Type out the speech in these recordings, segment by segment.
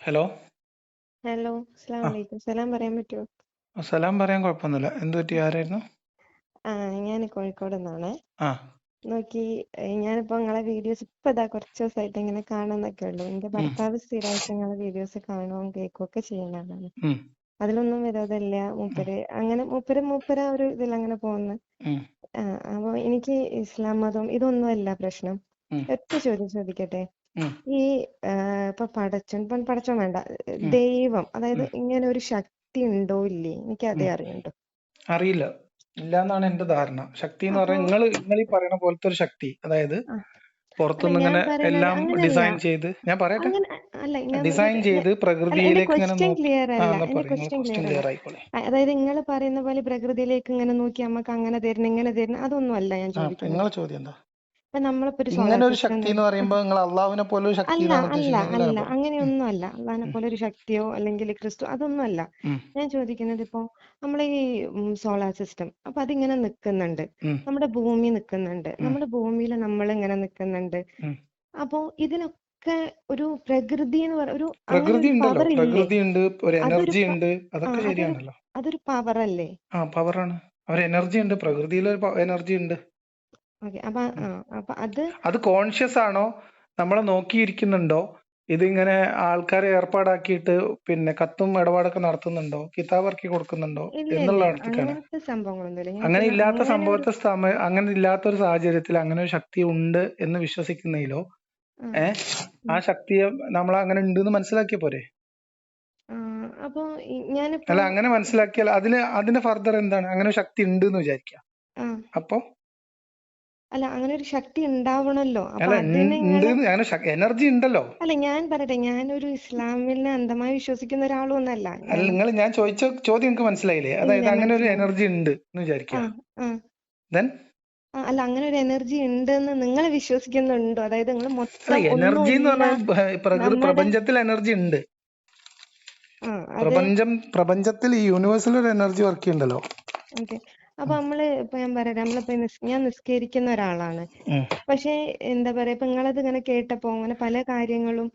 Hello hello അസ്സലാമു അലൈക്കും സലാം പറയാൻ പറ്റുമോ സലാം പറയാൻ കുഴപ്പമൊന്നുമില്ല. എന്ത് പറ്റി? ആരായിരുന്നു? ആ ഞാൻ കോഴിക്കോട് നിന്നാണ് ആ. നോക്കി ഞാനിപ്പോ നിങ്ങളെ വീഡിയോസ് ഇപ്പൊ ഇതാ കുറച്ച് ദിവസമായിട്ട് ഇങ്ങനെ കാണുന്നൊക്കെ ഉള്ളു. എന്റെ ഭർത്താവ് സ്ഥിരമായിട്ട് നിങ്ങളെ വീഡിയോസ് കാണുകയും കേൾക്കുകയും ഒക്കെ ചെയ്യുന്ന ആളാണ് ഉം, അതിലൊന്നും വിരോധമില്ല മൂപ്പര്. അങ്ങനെ മൂപ്പര് മൂപ്പര് ആ ഒരു ഇതിൽ അങ്ങനെ പോകുന്നു. ഉം, ആ അപ്പൊ എനിക്ക് ഇസ്ലാം മതം ഇതൊന്നും അല്ല പ്രശ്നം. ഉം, ഒറ്റ ചോദ്യം ചോദിക്കട്ടെ? ഈ ഇപ്പൊ പടച്ചൻ ഇപ്പൊ പടച്ചോൻ വേണ്ട. ദൈവം അതായത് ഇങ്ങനെ ഒരു ശക്തി ഉണ്ടോ ഇല്ലേ? എനിക്ക് അതേ. അറിയണ്ടോ അറിയില്ല. ഇല്ല എന്നാണ് എന്റെ ധാരണ. ശക്തി എന്ന് പറഞ്ഞാൽ നിങ്ങൾ നിങ്ങൾ ഈ പറയുന്ന പോലത്തെ ഒരു ശക്തി. അതായത് പുറത്തുനിന്ന് ഇങ്ങനെ എല്ലാം ഡിസൈൻ ചെയ്ത് ഞാൻ പറയട്ടെ? ഡിസൈൻ ചെയ്ത് പ്രകൃതിയിലേക്ക് ഇങ്ങനെ ക്ലിയർ ആയിക്കോളെ. അതായത് നിങ്ങൾ പറയുന്ന പോലെ പ്രകൃതിയിലേക്ക് ഇങ്ങനെ നോക്കി നമുക്ക് അങ്ങനെ തരണം ഇങ്ങനെ തരണം അതൊന്നും അല്ല ഞാൻ ആ ചോദിക്കുന്നത്. നിങ്ങളെ ചോദ്യം എന്താ? ഇപ്പൊ നമ്മളിപ്പോ ഒരു സോളാർ ഇങ്ങനെ ഒരു സിസ്റ്റം ശക്തി എന്ന് പറയുമ്പോൾ നിങ്ങൾ അള്ളാഹുവിനെ പോലെ ഒരു ശക്തി അല്ല എന്നാണ് അല്ല അല്ല. അങ്ങനെ അങ്ങനെയൊന്നും അല്ല അള്ളാഹിനെ പോലെ ഒരു ശക്തിയോ അല്ലെങ്കിൽ ക്രിസ്തു അതൊന്നും അല്ല ഉം, ഞാൻ ചോദിക്കുന്നത് ഇപ്പോ നമ്മളെ ഈ സോളാർ സിസ്റ്റം. അപ്പൊ അതിങ്ങനെ നിൽക്കുന്നുണ്ട് ഉം, നമ്മുടെ ഭൂമി നിൽക്കുന്നുണ്ട് നമ്മുടെ ഭൂമിയിൽ നമ്മൾ ഇങ്ങനെ നിൽക്കുന്നുണ്ട് ഉം. അപ്പോ ഇതിനൊക്കെ ഒരു പ്രകൃതി എന്ന് പറ ഒരു അങ്ങനെ പ്രകൃതി ഒരു ഉണ്ടല്ലോ. പവർ ഇല്ലേ? പ്രകൃതി ഉണ്ട് ഒരു അതൊരു എനർജി പ- ഉണ്ട്. ആ അതൊക്കെ അതൊരു ശരിയാണല്ലോ. അതൊരു പവർ അല്ലേ? ആ പവറാണ് ഒരു എനർജി ഉണ്ട്. പ്രകൃതിയിൽ ഒരു എനർജി ഉണ്ട്. അത് കോൺഷ്യസ് ആണോ? നമ്മളെ നോക്കിയിരിക്കുന്നുണ്ടോ? ഇതിങ്ങനെ ആൾക്കാരെ ഏർപ്പാടാക്കിയിട്ട് പിന്നെ കത്തും ഇടപാടൊക്കെ നടത്തുന്നുണ്ടോ? കിതാബ് ഇറക്കി കൊടുക്കുന്നുണ്ടോ? എന്നുള്ള ഞാൻ അങ്ങനെ ഇല്ലാത്ത സംഭവത്തെ സമയ അങ്ങനെ ഇല്ലാത്ത ഒരു സാഹചര്യത്തിൽ അങ്ങനെ ഒരു ശക്തി ഉണ്ട് എന്ന് വിശ്വസിക്കുന്നതിലോ? ആ. ഏ? ആ ശക്തിയെ നമ്മൾ അങ്ങനെ ഉണ്ട് എന്ന് മനസ്സിലാക്കിയ പോരെ? അപ്പൊ ഈ- അല്ല അങ്ങനെ മനസ്സിലാക്കിയാൽ അതിന് അതിന്റെ ഫർദർ എന്താണ്? അങ്ങനെ ഒരു ശക്തി ഉണ്ട് എന്ന് വിചാരിക്കുക ആ. അപ്പൊ അല്ല അങ്ങനെ ഒരു ശക്തി ഉണ്ടാവണല്ലോ. അപ്പൊ അല്ല അതിന് ഉണ്ട് അങ്ങനെ എനർജി ഉണ്ടല്ലോ അല്ല ഞാൻ പറയട്ടെ ഒരു ഇസ്ലാമിനെ അന്ധമായി വിശ്വസിക്കുന്ന ഒരാളും ഒന്നല്ല അല്ല ഞാൻ നിങ്ങൾ ഞാൻ ചോദിച്ച ചോദ്യം നിങ്ങൾക്ക് മനസ്സിലായില്ലേ? അതായത് അങ്ങനെ ഒരു മനസ്സിലായി എനർജി ഉണ്ട് എന്ന് ആ വിചാരിക്കുക ആ. ദെൻ ആ, അല്ല അങ്ങനെ ഒരു എനർജി ഉണ്ടെന്ന് നിങ്ങൾ വിശ്വസിക്കുന്നുണ്ടോ? അതായത് നിങ്ങൾ അല്ല മൊത്തം എനർജി എന്ന് ഒന്നുമില്ല. പറഞ്ഞാൽ നമ്മുടെ പ്രപഞ്ചത്തിൽ എനർജി ഉണ്ട് ആ അത് പ്രപഞ്ചം പ്രപഞ്ചത്തിൽ ഈ യൂണിവേഴ്സിൽ ഒരു എനർജി വർക്ക് ഉണ്ടല്ലോ ഓക്കെ. അപ്പൊ നമ്മൾ ഇപ്പൊ ഞാൻ പറയാം നമ്മളിപ്പോ നിസ് ഞാൻ നിസ്കരിക്കുന്ന ഒരാളാണ്. പക്ഷെ എന്താ പറയാ ഇപ്പൊ നിങ്ങളത് ഇങ്ങനെ കേട്ടപ്പോ അങ്ങനെ പല കാര്യങ്ങളും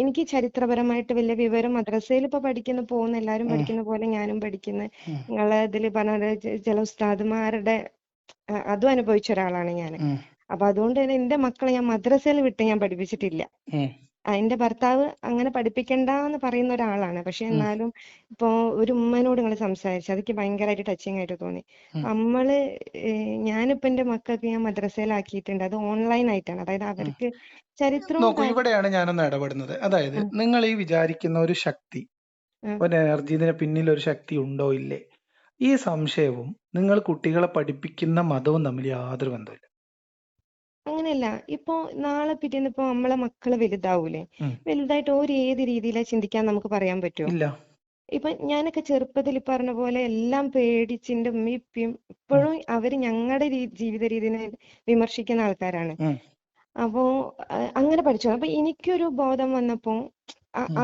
എനിക്ക് ചരിത്രപരമായിട്ട് വലിയ വിവരം മദ്രസയിൽ ഇപ്പൊ പഠിക്കുന്ന പോകുന്ന എല്ലാരും പഠിക്കുന്ന പോലെ ഞാനും പഠിക്കുന്ന. നിങ്ങളെ ഇതിൽ പറഞ്ഞ ചില ഉസ്താദുമാരുടെ അതും അനുഭവിച്ച ഒരാളാണ് ഞാൻ. അപ്പൊ അതുകൊണ്ട് തന്നെ എന്റെ മക്കളെ ഞാൻ മദ്രസയിൽ വിട്ട് ഞാൻ പഠിപ്പിച്ചിട്ടില്ല എന്റെ ഭർത്താവ് അങ്ങനെ പഠിപ്പിക്കണ്ട എന്ന് പറയുന്ന ഒരാളാണ്. പക്ഷെ. എന്നാലും ഇപ്പൊ ഒരു ഉമ്മനോട് നിങ്ങൾ സംസാരിച്ചു അതൊക്കെ ഭയങ്കരമായിട്ട് ടച്ചിങ് ആയിട്ട് തോന്നി. നമ്മൾ ഞാനിപ്പോ എന്റെ മക്കൾക്ക് ഞാൻ മദ്രസയിലാക്കിയിട്ടുണ്ട്. അത് ഓൺലൈൻ ആയിട്ടാണ്. അതായത്. അവർക്ക് ചരിത്രവും നോക്കൂ ഇവിടെയാണ് ഞാനൊന്ന് ഇടപെടുന്നത്. അതായത് നിങ്ങൾ ഈ വിചാരിക്കുന്ന ഒരു ശക്തി ഒരു എനർജി ഇതിന് പിന്നിൽ ഒരു ശക്തി ഉണ്ടോ ഇല്ലേ? ഈ സംശയവും നിങ്ങൾ കുട്ടികളെ പഠിപ്പിക്കുന്ന മതവും തമ്മിൽ യാതൊരു ബന്ധമില്ല അങ്ങനെയല്ല. ഇപ്പോ നാളെ പിറ്റേന്ന് ഇപ്പൊ നമ്മളെ മക്കൾ വലുതാവൂലേ. വലുതായിട്ട് ഓര് ഏത് രീതിയിലാ ചിന്തിക്കാൻ നമുക്ക് പറയാൻ പറ്റുമോ ഇപ്പൊ ഞാനൊക്കെ ചെറുപ്പത്തിൽ പറഞ്ഞ പോലെ എല്ലാം പേടിച്ച് എന്റെ ഉമ്മയും. ഇപ്പോഴും അവർ ഞങ്ങളുടെ ജീവിത രീതിനെ വിമർശിക്കുന്ന ആൾക്കാരാണ്. അപ്പോ അങ്ങനെ പഠിച്ചു? അപ്പൊ എനിക്കൊരു ബോധം വന്നപ്പോ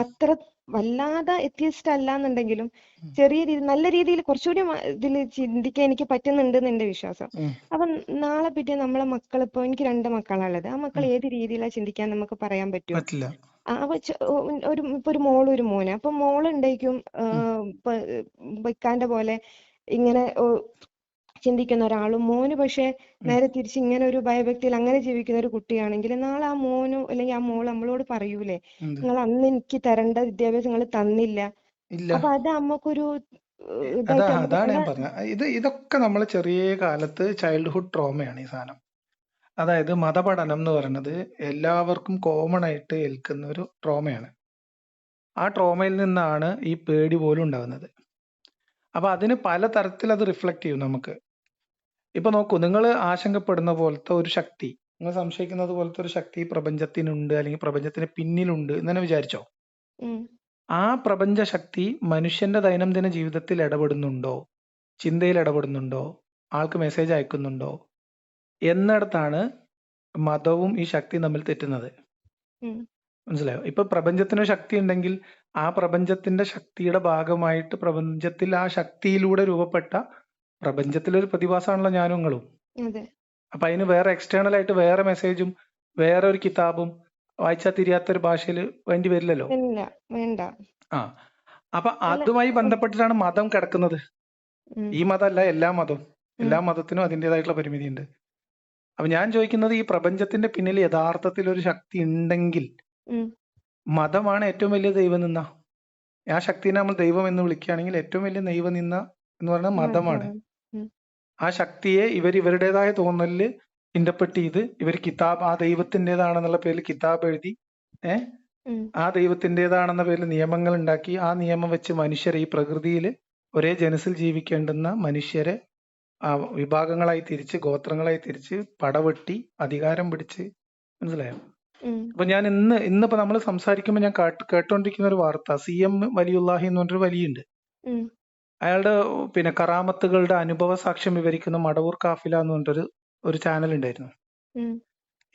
അത്ര വല്ലാതെ എത്തിയസ്റ്റ് അല്ല എന്നുണ്ടെങ്കിലും ചെറിയ രീതി നല്ല രീതിയിൽ കുറച്ചുകൂടി ഇതിൽ ചിന്തിക്കാൻ എനിക്ക് പറ്റുന്നുണ്ട് എന്റെ വിശ്വാസം. അപ്പോൾ അപ്പൊ നാളെ പിറ്റേ നമ്മളെ മക്കൾ ഇപ്പൊ എനിക്ക് രണ്ട് മക്കളാണുള്ളത്. ആ മക്കൾ. ഏത് രീതിയിലാ ചിന്തിക്കാൻ നമുക്ക് പറയാൻ പറ്റില്ല. ആ, അപ്പൊ ഒരു ഇപ്പൊ ഒരു മോൾ ഒരു മോന്. അപ്പൊ മോൾ ഉണ്ടായിരിക്കും വെക്കാന്റെ ഇക്കാന്റെ പോലെ ഇങ്ങനെ ചിന്തിക്കുന്ന ഒരാളും മോന് പക്ഷെ നേരെ തിരിച്ച് ഇങ്ങനെ ഒരു ഭയഭക്തിയിൽ അങ്ങനെ ജീവിക്കുന്ന ഒരു കുട്ടിയാണെങ്കിൽ നാളെ ആ മോനോ അല്ലെങ്കിൽ ആ മോൾ നമ്മളോട് പറയൂലേ? നിങ്ങൾ അന്ന് എനിക്ക് തരേണ്ട വിദ്യാഭ്യാസം നിങ്ങൾ തന്നില്ല. അപ്പൊ അത് അമ്മക്കൊരു അതാ അതാണ് ഞാൻ പറഞ്ഞത് ഇത് ഇതൊക്കെ നമ്മൾ ചെറിയ കാലത്ത് ചൈൽഡ്ഹുഡ് ട്രോമയാണ് ഈ സാധനം. അതായത് മതപഠനം എന്ന് പറയുന്നത് എല്ലാവർക്കും കോമൺ ആയിട്ട് ഏൽക്കുന്ന ഒരു ട്രോമയാണ് ആ ട്രോമയിൽ നിന്നാണ് ഈ പേടി പോലും ഉണ്ടാകുന്നത്. അപ്പൊ അതിന് പല തരത്തിൽ അത് റിഫ്ലക്ട് ചെയ്യും നമുക്ക്. ഇപ്പൊ നോക്കൂ നിങ്ങൾ ആശങ്കപ്പെടുന്ന പോലത്തെ ഒരു ശക്തി നിങ്ങൾ സംശയിക്കുന്നത് പോലത്തെ ഒരു ശക്തി പ്രപഞ്ചത്തിനുണ്ട് അല്ലെങ്കിൽ പ്രപഞ്ചത്തിന് പിന്നിലുണ്ട് എന്ന് തന്നെ വിചാരിച്ചോ? ഉം. ആ പ്രപഞ്ച ശക്തി മനുഷ്യന്റെ ദൈനംദിന ജീവിതത്തിൽ ഇടപെടുന്നുണ്ടോ? ചിന്തയിൽ ഇടപെടുന്നുണ്ടോ? ആൾക്ക് മെസ്സേജ് അയക്കുന്നുണ്ടോ? എന്നിടത്താണ് മതവും ഈ ശക്തി തമ്മിൽ തെറ്റുന്നത്. ഉം. മനസ്സിലായോ? ഇപ്പൊ പ്രപഞ്ചത്തിന് ശക്തി ഉണ്ടെങ്കിൽ ആ പ്രപഞ്ചത്തിന്റെ ശക്തിയുടെ ഭാഗമായിട്ട് പ്രപഞ്ചത്തിൽ ആ ശക്തിയിലൂടെ രൂപപ്പെട്ട പ്രപഞ്ചത്തിലൊരു പ്രതിഭാസമാണല്ലോ ഞാനും നിങ്ങളും അതെ. അപ്പൊ അതിന് വേറെ എക്സ്റ്റേണൽ ആയിട്ട് വേറെ മെസ്സേജും വേറെ ഒരു കിതാബും വായിച്ചാൽ തിരിയാത്ത ഒരു ഭാഷയിൽ വേണ്ടി വരില്ലല്ലോ? ആ. അപ്പൊ അതുമായി ബന്ധപ്പെട്ടിട്ടാണ് മതം കിടക്കുന്നത്. ഈ മതമല്ല എല്ലാ മതവും. എല്ലാ മതത്തിനും അതിന്റെതായിട്ടുള്ള പരിമിതിയുണ്ട്. അപ്പൊ ഞാൻ ചോദിക്കുന്നത് ഈ പ്രപഞ്ചത്തിന്റെ പിന്നിൽ യഥാർത്ഥത്തിൽ ഒരു ശക്തി ഉണ്ടെങ്കിൽ മതമാണ് ഏറ്റവും വലിയ ദൈവനിന്ന ആ ശക്തിനെ നമ്മൾ ദൈവം എന്ന് വിളിക്കുകയാണെങ്കിൽ ഏറ്റവും വലിയ ദൈവനിന്ന എന്ന് പറയുന്നത് മതമാണ്. ആ ശക്തിയെ ഇവർ ഇവരുടേതായ തോന്നലിൽ ഇന്റർപ്രറ്റ് ചെയ്ത് ഇവർ കിതാബ് ആ ദൈവത്തിന്റെതാണെന്നുള്ള പേരിൽ കിതാബ് എഴുതി ഏഹ് ആ ദൈവത്തിന്റെതാണെന്ന പേരിൽ നിയമങ്ങൾ ഉണ്ടാക്കി. ആ നിയമം വെച്ച് മനുഷ്യരെ ഈ പ്രകൃതിയിൽ ഒരേ ജനസിൽ ജീവിക്കേണ്ടുന്ന മനുഷ്യരെ ആ വിഭാഗങ്ങളായി തിരിച്ച് ഗോത്രങ്ങളായി തിരിച്ച് പടവെട്ടി അധികാരം പിടിച്ച്. മനസ്സിലായോ? അപ്പൊ ഞാൻ ഇന്ന് ഇന്നിപ്പോ നമ്മൾ സംസാരിക്കുമ്പോൾ ഞാൻ കേട്ട് കേട്ടോണ്ടിരിക്കുന്ന ഒരു വാർത്ത സി എം വലിയുല്ലാഹി എന്ന് പറഞ്ഞൊരു വലിയുണ്ട്. അയാളുടെ പിന്നെ കറാമത്തുകളുടെ അനുഭവ സാക്ഷ്യം വിവരിക്കുന്ന മടവൂർ കാഫില എന്ന് പറഞ്ഞിട്ടൊരു ഒരു ചാനൽ ഉണ്ടായിരുന്നു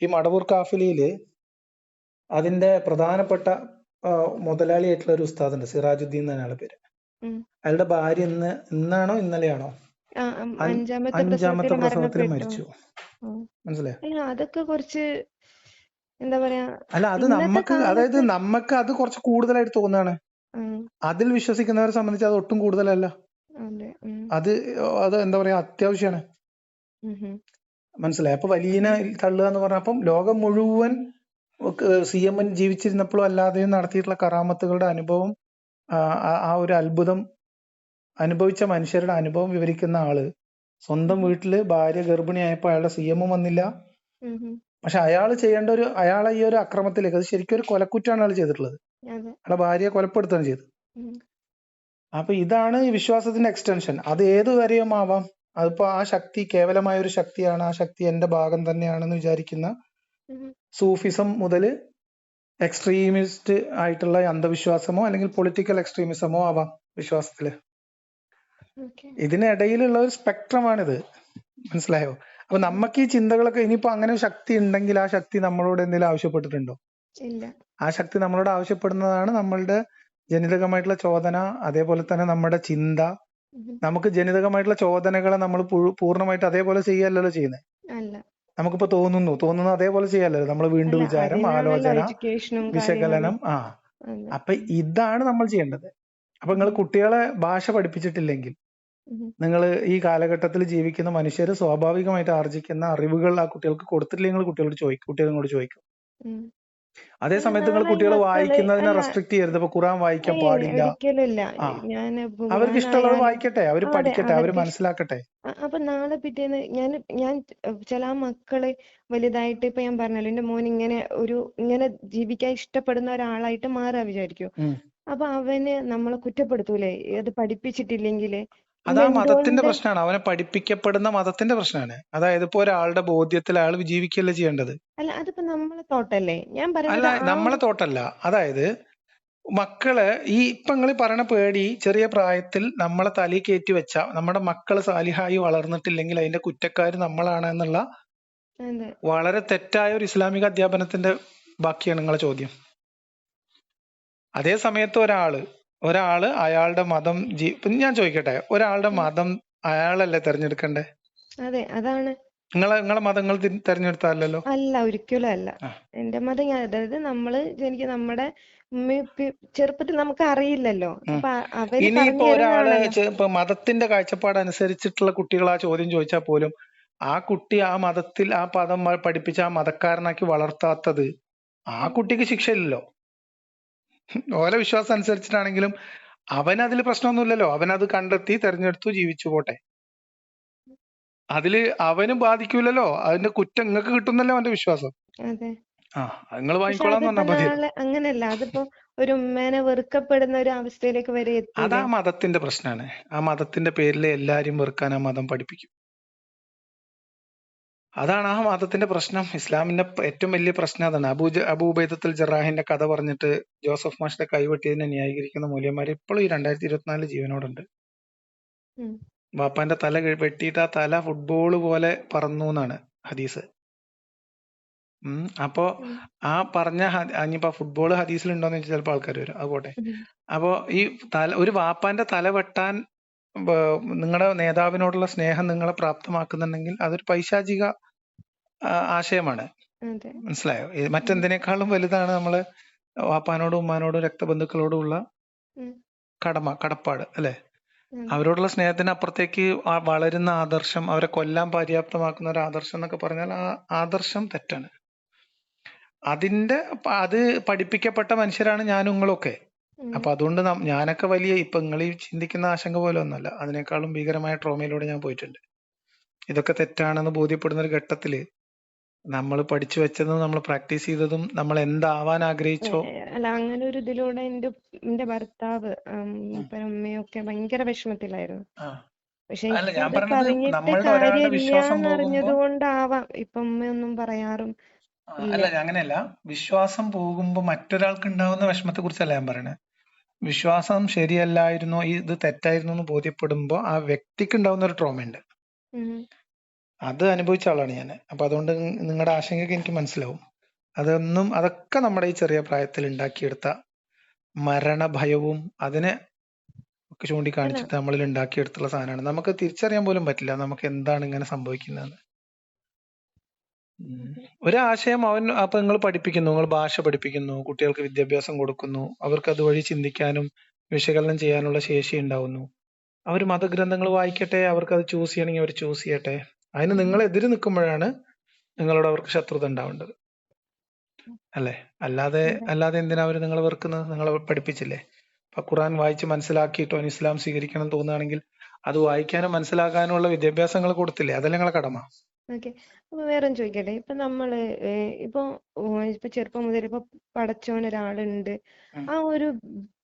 ഈ മടവൂർ കാഫിലയിൽ അതിന്റെ പ്രധാനപ്പെട്ട മുതലാളിയായിട്ടുള്ള ഒരു ഉസ്താദുണ്ട് സിറാജുദ്ദീൻ എന്നാണ് പേര്. അയാളുടെ ഭാര്യ ഇന്ന് ഇന്നാണോ ഇന്നലെയാണോ? അഞ്ചാമത്തെ പ്രസവത്തിൽ മരിച്ചു. മനസ്സിലായോ? അല്ല അതൊക്കെ കുറച്ച് എന്താ പറയാ അല്ല അത് നമുക്ക് അതായത് നമുക്ക് അത് കുറച്ച് കൂടുതലായിട്ട് തോന്നുകയാണ് അതിൽ വിശ്വസിക്കുന്നവരെ സംബന്ധിച്ച് അത് ഒട്ടും കൂടുതലല്ല. അതെ അത് എന്താ പറയാ അത്യാവശ്യമാണ് മനസ്സിലായി? അപ്പൊ വലിയനെ തള്ളുക എന്ന് പറഞ്ഞപ്പം ലോകം മുഴുവൻ സി എം എൻ ജീവിച്ചിരുന്നപ്പോഴും അല്ലാതെയും നടത്തിയിട്ടുള്ള കറാമത്തുകളുടെ അനുഭവം ആ ഒരു അത്ഭുതം അനുഭവിച്ച മനുഷ്യരുടെ അനുഭവം വിവരിക്കുന്ന ആൾ. സ്വന്തം വീട്ടിൽ ഭാര്യ ഗർഭിണിയായപ്പോ അയാളുടെ സി എം വന്നില്ല. പക്ഷെ അയാൾ ചെയ്യേണ്ട ഒരു അയാളെ ഈ ഒരു അക്രമത്തിലേക്ക് അത് ശരിക്കും ഒരു കൊലക്കുറ്റാണ് അയാൾ ചെയ്തിട്ടുള്ളത്. അയാളെ ഭാര്യയെ കൊലപ്പെടുത്തുകയാണ് ചെയ്തത്. അപ്പൊ ഇതാണ് ഈ വിശ്വാസത്തിന്റെ എക്സ്റ്റൻഷൻ അത് ഏത് വരെയും ആവാം. അതിപ്പോ ആ ശക്തി കേവലമായ ഒരു ശക്തിയാണ്. ആ ശക്തി എന്റെ ഭാഗം തന്നെയാണെന്ന് വിചാരിക്കുന്ന സൂഫിസം മുതൽ എക്സ്ട്രീമിസ്റ്റ് ആയിട്ടുള്ള അന്ധവിശ്വാസമോ അല്ലെങ്കിൽ പൊളിറ്റിക്കൽ എക്സ്ട്രീമിസമോ ആവാം വിശ്വാസത്തിൽ. ഇതിനിടയിലുള്ള ഒരു സ്പെക്ട്രമാണിത്. മനസ്സിലായോ? അപ്പൊ നമുക്ക് ഈ ചിന്തകളൊക്കെ ഇനിയിപ്പോ അങ്ങനെ ശക്തി ഉണ്ടെങ്കിൽ ആ ശക്തി നമ്മളോട് എന്തെങ്കിലും ആവശ്യപ്പെട്ടിട്ടുണ്ടോ? ഇല്ല. ആ ശക്തി നമ്മളോട് ആവശ്യപ്പെടുന്നതാണ് നമ്മളുടെ ജനിതകമായിട്ടുള്ള ചോദന അതേപോലെ തന്നെ നമ്മുടെ ചിന്ത. ഉം, നമുക്ക് ജനിതകമായിട്ടുള്ള ചോദനകളെ നമ്മൾ പൂർണമായിട്ട് അതേപോലെ ചെയ്യല്ലല്ലോ ചെയ്യുന്നത് അല്ല. നമുക്കിപ്പോ തോന്നുന്നു തോന്നുന്നു അതേപോലെ ചെയ്യല്ലല്ലോ നമ്മൾ വീണ്ടും അല്ല വിചാരം അതിനാണല്ലോ ആലോചന എഡ്യൂക്കേഷനും കാര്യങ്ങളും വിശകലനം ആ. അതെ അപ്പൊ ഇതാണ് നമ്മൾ ചെയ്യേണ്ടത്. അപ്പൊ നിങ്ങൾ ഉം, കുട്ടികളെ ഭാഷ പഠിപ്പിച്ചിട്ടില്ലെങ്കിൽ ഉം, നിങ്ങൾ ഈ കാലഘട്ടത്തിൽ ജീവിക്കുന്ന മനുഷ്യർ സ്വാഭാവികമായിട്ട് ആർജിക്കുന്ന അറിവുകൾ ആ കുട്ടികൾക്ക് കൊടുത്തില്ലെങ്കിൽ കുട്ടികളോട് ചോദിക്കും കുട്ടികളോട് ചോദിക്കും. ഉം. അതേ സമയത്ത് നിങ്ങൾ മക്കൾ വായിക്കുന്നതിനെ റെസ്ട്രിക്ട് ചെയ്യരുത്. ഇപ്പൊ ഖുറാൻ വായിക്കാൻ പാടില്ല. അവർക്ക് ഇഷ്ടമുള്ളത് വായിക്കട്ടെ. അവർ പഠിക്കട്ടെ. അവർ മനസ്സിലാക്കട്ടെ. അപ്പൊ നാളെ പിറ്റേന്ന് ഞാൻ ഞാൻ ചില ആ മക്കൾ വലുതായിട്ട് ഇപ്പൊ ഞാൻ പറഞ്ഞല്ലോ എന്റെ മോൻ ഇങ്ങനെ ഒരു ഇങ്ങനെ ജീവിക്കാൻ ഇഷ്ടപ്പെടുന്ന ഒരാളായിട്ട് മാറാ വിചാരിക്കും. അപ്പൊ അവന് നമ്മളെ കുറ്റപ്പെടുത്തൂലേ? അത് പഠിപ്പിച്ചിട്ടില്ലെങ്കിൽ അത് ആ മതത്തിന്റെ പ്രശ്നമാണ്. അവനെ പഠിപ്പിക്കപ്പെടുന്ന മതത്തിന്റെ പ്രശ്നമാണ്. അതായത് ഇപ്പൊ ഒരാളുടെ ബോധ്യത്തിൽ അയാൾ ജീവിക്കുകയല്ല ചെയ്യേണ്ടത്? അല്ല അതിപ്പോ നമ്മളെ തോട്ടല്ലേ? ഞാൻ അല്ല നമ്മളെ തോട്ടല്ല. അതായത് മക്കൾ ഈ ഇപ്പൊ നിങ്ങൾ പറയണ പേടി ചെറിയ പ്രായത്തിൽ നമ്മളെ തലയിൽ കയറ്റി വെച്ച നമ്മുടെ മക്കൾ സാലിഹായി വളർന്നിട്ടില്ലെങ്കിൽ അതിന്റെ കുറ്റക്കാര് നമ്മളാണ് എന്നുള്ള വളരെ തെറ്റായ ഒരു ഇസ്ലാമിക അധ്യാപനത്തിന്റെ ബാക്കിയാണ് നിങ്ങളെ ചോദ്യം. അതേ സമയത്ത് ഒരാൾ ഒരാൾ അയാളുടെ മതം ജീ ഞാൻ ചോദിക്കട്ടെ ഒരാളുടെ. മതം അയാളല്ലേ തെരഞ്ഞെടുക്കണ്ടേ? അതെ അതാണ്. നിങ്ങളെ നിങ്ങളെ മതങ്ങൾ തെരഞ്ഞെടുത്താലല്ലോ? അല്ല ഒരിക്കലും അല്ല. എന്റെ മതം ഞാൻ അതായത് നമ്മൾ എനിക്ക് നമ്മുടെ ചെറുപ്പത്തിൽ നമുക്ക് അറിയില്ലല്ലോ. ഇനിയിപ്പോ ഒരാൾ ഇപ്പൊ മതത്തിന്റെ കാഴ്ചപ്പാട് അനുസരിച്ചിട്ടുള്ള കുട്ടികൾ ആ ചോദ്യം ചോദിച്ചാൽ പോലും ആ കുട്ടി ആ മതത്തിൽ ആ പദം പഠിപ്പിച്ച ആ മതക്കാരനാക്കി വളർത്താത്തത് ആ കുട്ടിക്ക് ശിക്ഷയില്ലല്ലോ. ഓരോ വിശ്വാസം അനുസരിച്ചിട്ടാണെങ്കിലും അവൻ അതിൽ പ്രശ്നമൊന്നുമില്ലല്ലോ. അവൻ അത് കണ്ടെത്തി തെരഞ്ഞെടുത്തു ജീവിച്ചു പോട്ടെ. അതിൽ അവനും ബാധിക്കൂലല്ലോ. അതിന്റെ കുറ്റം നിങ്ങൾക്ക് കിട്ടുന്നല്ലോ അവന്റെ വിശ്വാസം. അതെ. ആ നിങ്ങൾ അതിപ്പോ അങ്ങനെയല്ല. ഒരു ഉമ്മേനെ വെറുക്കപ്പെടുന്ന ഒരു അവസ്ഥയിലേക്ക് വരെ അത് ആ മതത്തിന്റെ പ്രശ്നമാണ് ആ മതത്തിന്റെ പേരിൽ എല്ലാരും വെറുക്കാൻ ആ മതം പഠിപ്പിക്കും. അതാണ് ആ മതത്തിന്റെ പ്രശ്നം. ഇസ്ലാമിന്റെ ഏറ്റവും വലിയ പ്രശ്നം അതാണ്. അബൂജ അബൂബൈദത്തുൽ ജറാഹിന്റെ കഥ പറഞ്ഞിട്ട് ജോസഫ് മാഷിന്റെ കൈവെട്ടിയതിനെ ന്യായീകരിക്കുന്ന മൂല്യന്മാർ ഇപ്പോഴും ഈ രണ്ടായിരത്തി ഇരുപത്തിനാല് ജീവനോടുണ്ട് വാപ്പാന്റെ ബാപ്പാന്റെ തല വെട്ടിയിട്ട് ആ തല ഫുട്ബോൾ പോലെ പറന്നു എന്നാണ് ഹദീസ്. ഉം. അപ്പോ ആ പറഞ്ഞ ഇനിയിപ്പോ ഫുട്ബോൾ ഹദീസിൽ ഹദീസിലുണ്ടോന്ന് ചോദിച്ചാൽ ചിലപ്പോൾ ആൾക്കാർ വരും. അത് പോട്ടെ. അപ്പോ ഈ തല ഒരു വാപ്പാന്റെ തല വെട്ടാൻ നിങ്ങളുടെ നേതാവിനോടുള്ള സ്നേഹം നിങ്ങളെ പ്രാപ്തമാക്കുന്നുണ്ടെങ്കിൽ അതൊരു പൈശാചിക ആശയമാണ്. മനസ്സിലായോ? മറ്റെന്തിനേക്കാളും വലുതാണ് നമ്മൾ വാപ്പാനോടും ഉമ്മാനോടും രക്തബന്ധുക്കളോടും ഉള്ള കടമ കടപ്പാട് അല്ലെ? അവരോടുള്ള സ്നേഹത്തിന് അപ്പുറത്തേക്ക് വളരുന്ന ആദർശം അവരെ കൊല്ലാൻ പര്യാപ്തമാക്കുന്ന ഒരു ആദർശം എന്നൊക്കെ പറഞ്ഞാൽ ആ ആദർശം തെറ്റാണ്. അതിന്റെ അത് പഠിപ്പിക്കപ്പെട്ട മനുഷ്യരാണ് ഞാനും നിങ്ങളൊക്കെ. അപ്പൊ അതുകൊണ്ട് ഞാനൊക്കെ വലിയ ഇപ്പൊ നിങ്ങൾ ഈ ചിന്തിക്കുന്ന ആശങ്ക പോലെ ഒന്നല്ല അതിനേക്കാളും ഭീകരമായ ട്രോമയിലൂടെ ഞാൻ പോയിട്ടുണ്ട്. ഇതൊക്കെ തെറ്റാണെന്ന് ബോധ്യപ്പെടുന്ന ഒരു ഘട്ടത്തിൽ നമ്മൾ പഠിച്ചു വെച്ചതും നമ്മൾ പ്രാക്ടീസ് ചെയ്തതും നമ്മൾ എന്താവാൻ ആഗ്രഹിച്ചോ? അല്ല അങ്ങനെ ഒരു ഇതിലൂടെ എന്റെ എന്റെ ഭർത്താവ് ഉം, മൂപ്പരും ഉമ്മയും ഒക്കെ ഭയങ്കര വിഷമത്തിലായിരുന്നു. പക്ഷെ അല്ല, എനിക്ക് ഞാൻ പറഞ്ഞത് പറഞ്ഞിട്ട് നമ്മളുടെ ഒരാളുടെ വിശ്വാസം കാര്യമില്ലാന്ന് അറിഞ്ഞത് പോകുമ്പോ- കൊണ്ടാവാം ഇപ്പൊ ഉമ്മയൊന്നും പറയാറും. അല്ല അങ്ങനെയല്ല. വിശ്വാസം പോകുമ്പോ മറ്റൊരാൾക്ക് ഉണ്ടാവുന്ന വിഷമത്തെ കുറിച്ചല്ല ഞാൻ പറയണേ. വിശ്വാസം ശരിയല്ലായിരുന്നു? ഇത് തെറ്റായിരുന്നു എന്ന് ബോധ്യപ്പെടുമ്പോ ആ വ്യക്തിക്ക് ഉണ്ടാവുന്ന ഒരു ട്രോമ ഉണ്ട്. അത് അനുഭവിച്ച ആളാണ് ഞാൻ അപ്പൊ അതുകൊണ്ട് നിങ്ങളുടെ ആശങ്കയൊക്കെ എനിക്ക് മനസ്സിലാവും. അതൊന്നും അതൊക്കെ നമ്മുടെ ഈ ചെറിയ പ്രായത്തിൽ ഉണ്ടാക്കിയെടുത്ത മരണഭയവും അതിനെ ഒക്കെ ചൂണ്ടിക്കാണിച്ചിട്ട് നമ്മളിൽ ഉണ്ടാക്കിയെടുത്തുള്ള സാധനമാണ്. നമുക്ക് തിരിച്ചറിയാൻ പോലും പറ്റില്ല നമുക്ക് എന്താണ് ഇങ്ങനെ സംഭവിക്കുന്നതെന്ന്. ഒരു ഒരാശയം അവൻ അപ്പൊ നിങ്ങൾ പഠിപ്പിക്കുന്നു നിങ്ങൾ ഭാഷ പഠിപ്പിക്കുന്നു കുട്ടികൾക്ക് വിദ്യാഭ്യാസം കൊടുക്കുന്നു അവർക്ക് അതുവഴി ചിന്തിക്കാനും വിശകലനം ചെയ്യാനുള്ള ശേഷി ഉണ്ടാവുന്നു. അവർ മതഗ്രന്ഥങ്ങൾ വായിക്കട്ടെ അവർക്ക് അത് ചൂസ് ചെയ്യണമെങ്കിൽ അവർ ചൂസ് ചെയ്യട്ടെ. അതിന് നിങ്ങൾ എതിര് നിൽക്കുമ്പോഴാണ് നിങ്ങളോട് അവർക്ക് ശത്രുത ഉണ്ടാവേണ്ടത്. അല്ലേ? അല്ലാതെ അല്ലാതെ എന്തിനാ അവർ നിങ്ങളെ വെറുക്കുന്നത്? നിങ്ങളെ പഠിപ്പിച്ചില്ലേ? അപ്പൊ ഖുറാൻ വായിച്ച് മനസ്സിലാക്കിയിട്ടോ ഇസ്ലാം സ്വീകരിക്കണം തോന്നുകയാണെങ്കിൽ അത് വായിക്കാനും മനസ്സിലാക്കാനുള്ള വിദ്യാഭ്യാസങ്ങൾ കൊടുത്തില്ലേ? അതല്ലേ നിങ്ങളെ കടമ? ഓക്കെ. അപ്പൊ വേറെ ചോദിക്കട്ടെ? ഇപ്പൊ നമ്മൾ ഇപ്പൊ ഇപ്പൊ ചെറുപ്പം മുതൽ ഇപ്പൊ പടച്ചോൻ ഒരാളുണ്ട്. ആ ഒരു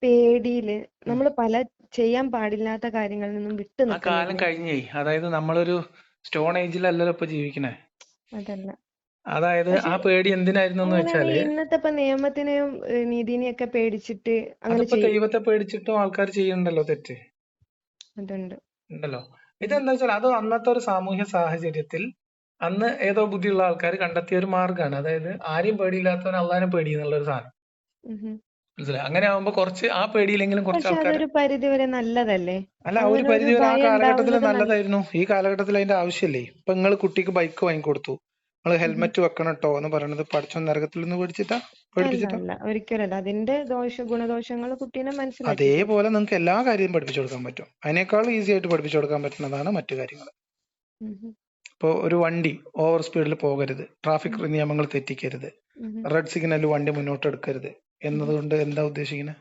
പേടിയിൽ നമ്മൾ പല ചെയ്യാൻ പാടില്ലാത്ത കാര്യങ്ങളിൽ നിന്നും വിട്ടു ആ കാലം കഴിഞ്ഞേ. അതായത് നമ്മളൊരു സ്റ്റോൺ ഏജിലല്ലല്ലോ ഇപ്പൊ ജീവിക്കണേ. അതല്ല. അതായത് ആ പേടി എന്തിനായിരുന്നു എന്ന് വെച്ചാൽ ഇന്നത്തെ ഇപ്പൊ നിയമത്തിനെയും ഏ, നീതിനെയും ഒക്കെ പേടിച്ചിട്ട് അതിപ്പോ ദൈവത്തെ പേടിച്ചിട്ടും ആൾക്കാർ ചെയ്യുന്നുണ്ടല്ലോ തെറ്റ്. അതുണ്ട്. ഉണ്ടല്ലോ. ഇതെന്താ വെച്ചാൽ അത് അന്നത്തെ ഒരു സാമൂഹ്യ സാഹചര്യത്തിൽ അന്ന് ഏതോ ബുദ്ധിയുള്ള ആൾക്കാർ കണ്ടെത്തിയ ഒരു മാർഗമാണ് അതായത് ആരെയും പേടിയില്ലാത്തവൻ അള്ളാനെ പേടി എന്നുള്ള ഒരു സാധനം. മനസ്സിലായി? അങ്ങനെ ആവുമ്പോ കുറച്ച് ആ പേടിയിലെങ്കിലും കുറച്ച് ആൾക്കാർ ഒരു പരിധി വരെ നല്ലതല്ലേ? അല്ല ഒരു അങ്ങനെ ഒരു പരിധി വരെ ആ കാലഘട്ടത്തിൽ നല്ലതായിരുന്നു. ഈ കാലഘട്ടത്തിൽ അതിന്റെ ആവശ്യമില്ലേ ഇപ്പൊ നിങ്ങൾ കുട്ടിക്ക് ബൈക്ക് വാങ്ങിക്കൊടുത്തു. നിങ്ങൾ ഹെൽമെറ്റ് വെക്കണം കേട്ടോ എന്ന് പറയുന്നത് പഠിച്ചോ നരകത്തിൽ നിന്ന് പേടിച്ചിട്ടാ? ഒരിക്കലല്ല അതിന്റെ ദോഷ ഗുണദോഷങ്ങൾ കുട്ടീനെ മനസ്സിലാക്കി. അതേപോലെ നിങ്ങൾക്ക് എല്ലാ കാര്യവും പഠിപ്പിച്ചു കൊടുക്കാൻ പറ്റും. അതിനേക്കാൾ ഈസി ആയിട്ട് പഠിപ്പിച്ചു കൊടുക്കാൻ പറ്റുന്നതാണ് മറ്റു കാര്യങ്ങൾ. ഇപ്പോൾ ഒരു വണ്ടി ഓവർ സ്പീഡിൽ പോകരുത്. ട്രാഫിക് നിയമങ്ങൾ തെറ്റിക്കരുത്. റെഡ് സിഗ്നലിൽ വണ്ടി മുന്നോട്ട് എടുക്കരുത് എന്നതുകൊണ്ട് എന്താ ഉദ്ദേശിക്കുന്നത്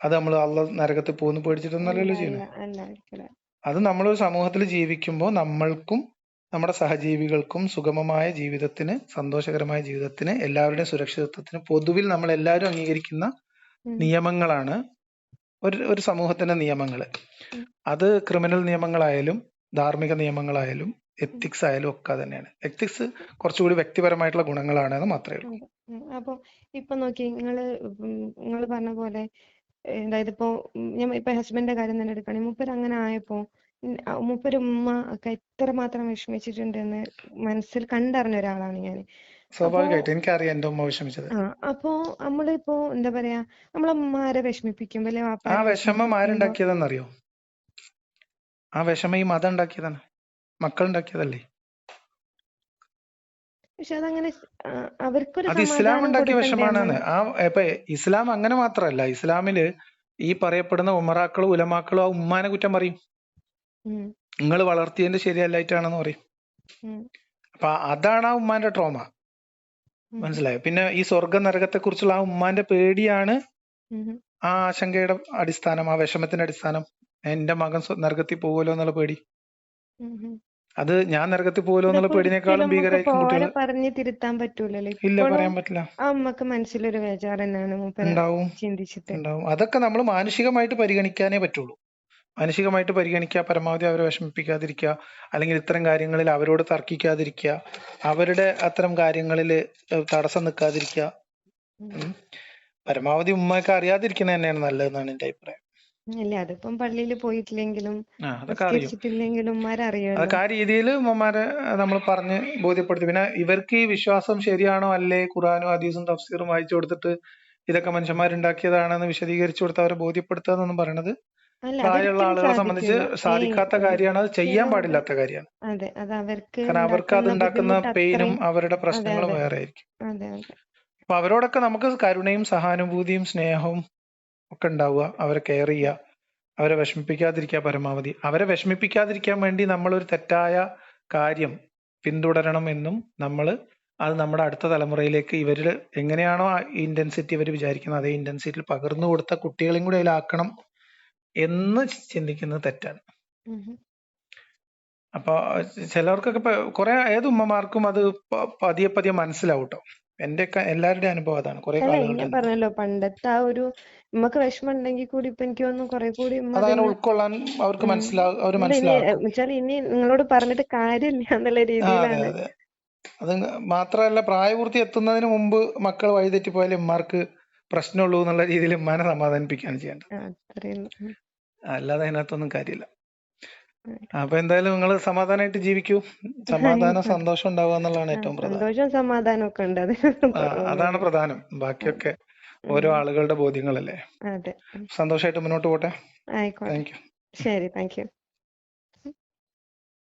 അത് നമ്മൾ അള്ള നരകത്തിൽ പോകുന്നു പേടിച്ചിട്ടൊന്നല്ലല്ലോ ചെയ്യുന്നത് അത് നമ്മൾ സമൂഹത്തിൽ ജീവിക്കുമ്പോൾ നമ്മൾക്കും നമ്മുടെ സഹജീവികൾക്കും സുഗമമായ ജീവിതത്തിന് സന്തോഷകരമായ ജീവിതത്തിന് എല്ലാവരുടെയും സുരക്ഷിതത്വത്തിന് പൊതുവിൽ നമ്മൾ എല്ലാവരും അംഗീകരിക്കുന്ന നിയമങ്ങളാണ് ഒരു ഒരു സമൂഹത്തിന്റെ നിയമങ്ങൾ അത് ക്രിമിനൽ നിയമങ്ങളായാലും ധാർമ്മിക നിയമങ്ങളായാലും എത്തിക്സ് ആയാലും ഒക്കെ തന്നെയാണ്. എത്തിക്സ് കുറച്ചുകൂടി വ്യക്തിപരമായിട്ടുള്ള ഗുണങ്ങളാണ് എന്ന് മാത്രമേ ഉള്ളൂ. അപ്പൊ ഇപ്പൊ നോക്കി നിങ്ങൾ നിങ്ങൾ പറഞ്ഞ പോലെ അതായത് ഇപ്പൊ ഞാൻ ഇപ്പൊ ഹസ്ബൻഡിന്റെ കാര്യം തന്നെ എടുക്കുകയാണെങ്കിൽ മൂപ്പര് അങ്ങനെ ആയപ്പോ മുപ്പര് ഉമ്മ ഒക്കെ എത്രമാത്രം വിഷമിച്ചിട്ടുണ്ടെന്ന് മനസ്സിൽ കണ്ടറിഞ്ഞ ഒരാളാണ് ഞാൻ സ്വാഭാവികമായിട്ട്. എനിക്കറിയാം എന്റെ ഉമ്മ വിഷമിച്ചത്. അപ്പോ നമ്മളിപ്പോ എന്താ പറയാ നമ്മളെ ഉമ്മാരെ വിഷമിപ്പിക്കുമ്പോ അല്ലെ ആ വിഷമം ആരുണ്ടാക്കിയതെന്നറിയോ? ആ വിഷമം ഈ മതം ഉണ്ടാക്കിയതാണ്. മക്കൾ ഉണ്ടാക്കിയതല്ലേ പക്ഷെ അതങ്ങനെ അവർക്കൊരു അത് ഇസ്ലാം ഉണ്ടാക്കിയ വിഷമാണെന്ന്. ആ ഇപ്പൊ ഇസ്ലാം അങ്ങനെ മാത്രല്ല ഇസ്ലാമിൽ ഈ പറയപ്പെടുന്ന ഉമറാക്കളും ഉലമാക്കളും ആ ഉമ്മാനെ കുറ്റം പറയും. നിങ്ങൾ വളർത്തിയതിന്റെ ശരിയല്ലായിട്ടാണെന്ന് പറയും. അപ്പൊ അതാണ് ആ ഉമ്മാന്റെ ട്രോമ. മനസ്സിലായോ? പിന്നെ ഈ സ്വർഗ നരകത്തെ കുറിച്ചുള്ള ആ ഉമ്മാന്റെ പേടിയാണ് ആ ആശങ്കയുടെ അടിസ്ഥാനം ആ വിഷമത്തിന്റെ അടിസ്ഥാനം. എന്റെ മകൻ നരകത്തിൽ പോകുമല്ലോ എന്നുള്ള പേടി. ഉം, ഉം. അത് ഞാൻ നരകത്തിൽ പോകുമല്ലോ എന്നുള്ള ഇതിപ്പോ പേടിനേക്കാളും ഒരിക്കലും നമുക്ക് ഭീകരമായിരിക്കും പോരെ പറഞ്ഞ് തിരുത്താൻ പറ്റൂലല്ലോ. ഇല്ല ഇപ്പോഴും പറയാൻ പറ്റില്ല. ആ അമ്മയ്ക്ക് മനസ്സിലൊരു ബേജാറ് തന്നെയാണ് മൂപ്പര് ഉണ്ടാവും. ചിന്തിച്ചിട്ട്. ഉണ്ടാവും. അതൊക്കെ നമ്മൾ മാനുഷികമായിട്ട് പരിഗണിക്കാനേ പറ്റുള്ളൂ. മാനുഷികമായിട്ട് പരിഗണിക്കുക പരമാവധി അവരെ വിഷമിപ്പിക്കാതിരിക്കുക അല്ലെങ്കിൽ ഇത്തരം കാര്യങ്ങളിൽ അവരോട് തർക്കിക്കാതിരിക്കുക അവരുടെ അത്തരം കാര്യങ്ങളിൽ തടസ്സം നിൽക്കാതിരിക്കുക. ഉം. പരമാവധി ഉമ്മയൊക്കെ അറിയാതിരിക്കുന്നത് തന്നെയാണ് നല്ലതെന്നാണ് എന്റെ അഭിപ്രായം. ഇല്ല അതിപ്പം പള്ളിയിൽ പോയിട്ടില്ലെങ്കിലും അതൊക്കെ അറിയും. നിസ്കരിച്ചിട്ടില്ലെങ്കിലും ഉമ്മാരറിയുമല്ലോ അതൊക്കെ ആ രീതിയിൽ ഉമ്മമാരെ നമ്മൾ പറഞ്ഞ് ബോധ്യപ്പെടുത്തി. പിന്നെ ഇവർക്ക് ഈ വിശ്വാസം ശരിയാണോ അല്ലേ? ഖുറാനും ഹദീസും തഫ്സീറും വായിച്ചു കൊടുത്തിട്ട് ഇതൊക്കെ മനുഷ്യന്മാരുണ്ടാക്കിയതാണെന്ന് വിശദീകരിച്ചു കൊടുത്ത് അവരെ ബോധ്യപ്പെടുത്തുക എന്നൊന്നും പറയണത് അല്ല പ്രായമുള്ള അതൊരിക്കലും ആളുകളെ സംബന്ധിച്ച് സാധിക്കില്ല. ഈ സാധിക്കാത്ത കാര്യമാണ്. അത് ചെയ്യാൻ പാടില്ലാത്ത കാര്യമാണ്. അതെ അത് അവർക്ക് കാരണം അവർക്ക് അത് ഉണ്ടാക്കുന്ന ഉണ്ടാക്കുന്ന ബുദ്ധിമുട്ട് പെയിനും അത്രയും അവരുടെ പ്രശ്നങ്ങളും അതെ. വേറെ ആയിരിക്കും. അതെ അതെ. അപ്പൊ അവരോടൊക്കെ നമുക്ക് കരുണയും സഹാനുഭൂതിയും സ്നേഹവും ഒക്കെ ഉണ്ടാവുക അവരെ കെയർ ചെയ്യുക അവരെ വിഷമിപ്പിക്കാതിരിക്കുക പരമാവധി. അവരെ വിഷമിപ്പിക്കാതിരിക്കാൻ വേണ്ടി നമ്മൾ ഒരു തെറ്റായ കാര്യം പിന്തുടരണം എന്നും നമ്മൾ അത് നമ്മുടെ അടുത്ത തലമുറയിലേക്ക് ഇവരിൽ എങ്ങനെയാണോ ആ ഇന്റൻസിറ്റി ഇവർ വിചാരിക്കുന്നത് അതേ ഇന്റൻസിറ്റിയിൽ പകർന്നു കൊടുത്ത കുട്ടികളെയും കൂടി അതിലാക്കണം എന്ന് ചിന്തിക്കുന്നത് തെറ്റാണ്. അപ്പൊ ചിലവർക്കൊക്കെ കുറെ ഏത് ഉമ്മമാർക്കും അത് പതിയെ പതിയെ മനസ്സിലാവും കേട്ടോ എന്റെയൊക്കെ എല്ലാവരുടെയും അനുഭവം അതാണ്. കുറെ പറഞ്ഞല്ലോ പണ്ടത്തെ ആ ഒരു നമുക്ക് വിഷമം ഉണ്ടെങ്കിൽ കൂടി ഇപ്പൊ എനിക്ക് തോന്നുന്നു കുറെ കൂടി ഉൾക്കൊള്ളാൻ അവർക്ക്. മനസ്സിലാവും. ഇനി നിങ്ങളോട് പറഞ്ഞിട്ട് കാര്യമില്ല എന്നുള്ള രീതിയിലാണ്. അത്. മാത്രല്ല പ്രായപൂർത്തി എത്തുന്നതിന് മുമ്പ് മക്കൾ വഴിതെറ്റി പോയാൽ ഉമ്മാർക്ക് പ്രശ്നമുള്ളൂ എന്നുള്ള രീതിയിൽ ഉമ്മാനെ സമാധാനിപ്പിക്കുകയാണ് ചെയ്യേണ്ടത്. അല്ലാതെ അതിനകത്തൊന്നും കാര്യമില്ല. അപ്പൊ എന്തായാലും നിങ്ങൾ സമാധാനമായിട്ട് ജീവിക്കൂ. സമാധാനം സന്തോഷം ഉണ്ടാവുക എന്നുള്ളതാണ് ഏറ്റവും പ്രധാനം. സന്തോഷം സമാധാനം ഒക്കെ ഉണ്ട്. അതാണ് പ്രധാനം. ബാക്കിയൊക്കെ ഓരോ ആളുകളുടെ ബോധ്യങ്ങളല്ലേ. സന്തോഷമായിട്ട് മുന്നോട്ട് പോട്ടെ. ആയിക്കോട്ടെ. Thank you. ശരി താങ്ക് യു.